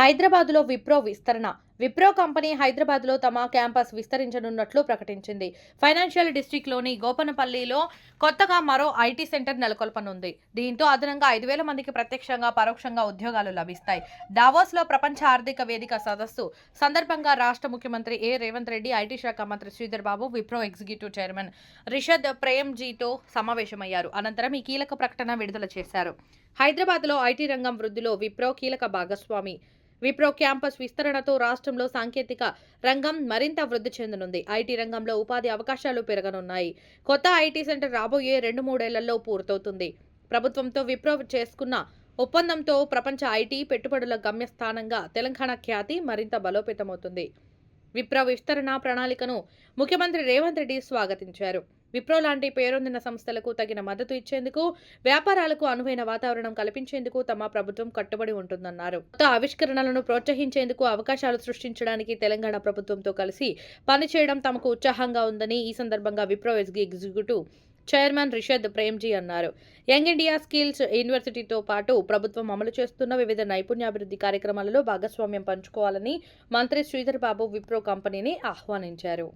హైదరాబాద్లో విప్రో విస్తరణ. విప్రో కంపెనీ హైదరాబాద్లో తమ క్యాంపస్ విస్తరించనున్నట్లు ప్రకటించింది. ఫైనాన్షియల్ డిస్ట్రిక్ట్లోని గోపనపల్లిలో కొత్తగా మరో ఐటీ సెంటర్ నెలకొల్పనుంది. దీంతో అదనంగా ఐదు వేల మందికి ప్రత్యక్షంగా పరోక్షంగా ఉద్యోగాలు లభిస్తాయి. దావోస్లో ప్రపంచ ఆర్థిక వేదిక సదస్సు సందర్భంగా రాష్ట్ర ముఖ్యమంత్రి ఏ రేవంత్ రెడ్డి ఐటీ శాఖ మంత్రి శ్రీధర్ బాబు విప్రో ఎగ్జిక్యూటివ్ చైర్మన్ రిషద్ ప్రేమ్జీతో సమావేశమయ్యారు. అనంతరం ఈ కీలక ప్రకటన విడుదల చేశారు. హైదరాబాద్లో ఐటీ రంగం వృద్ధిలో విప్రో కీలక భాగస్వామి విప్రో క్యాంపస్ విస్తరణతో రాష్ట్రంలో సాంకేతిక రంగం మరింత వృద్ధి చెందనుంది. ఐటీ రంగంలో ఉపాధి అవకాశాలు పెరగనున్నాయి. కొత్త ఐటీ సెంటర్ రాబోయే రెండు మూడేళ్ళలో పూర్తవుతుంది. ప్రభుత్వంతో విప్రో చేసుకున్న ఒప్పందంతో ప్రపంచ ఐటీ పెట్టుబడుల గమ్యస్థానంగా తెలంగాణ ఖ్యాతి మరింత బలోపేతమవుతుంది. విప్రో విస్తరణ ప్రణాళికను ముఖ్యమంత్రి రేవంత్ రెడ్డి స్వాగతించారు. విప్రో లాంటి పేరొందిన సంస్థలకు తగిన మద్దతు ఇచ్చేందుకు వ్యాపారాలకు అనువైన వాతావరణం కల్పించేందుకు తమ ప్రభుత్వం కట్టుబడి ఉంటుందన్నారు. కొత్త ఆవిష్కరణలను ప్రోత్సహించేందుకు అవకాశాలు సృష్టించడానికి తెలంగాణ ప్రభుత్వంతో కలిసి పనిచేయడం తమకు ఉత్సాహంగా ఉందని ఈ సందర్భంగా విప్రో ఎగ్జిక్యూటివ్ చైర్మన్ రిషద్ ప్రేమ్జీ అన్నారు. యంగ్ ఇండియా స్కిల్స్ యూనివర్సిటీతో పాటు ప్రభుత్వం అమలు చేస్తున్న వివిధ నైపుణ్యాభివృద్ధి కార్యక్రమాలలో భాగస్వామ్యం పంచుకోవాలని మంత్రి శ్రీధర్ బాబు విప్రో కంపెనీని ఆహ్వానించారు.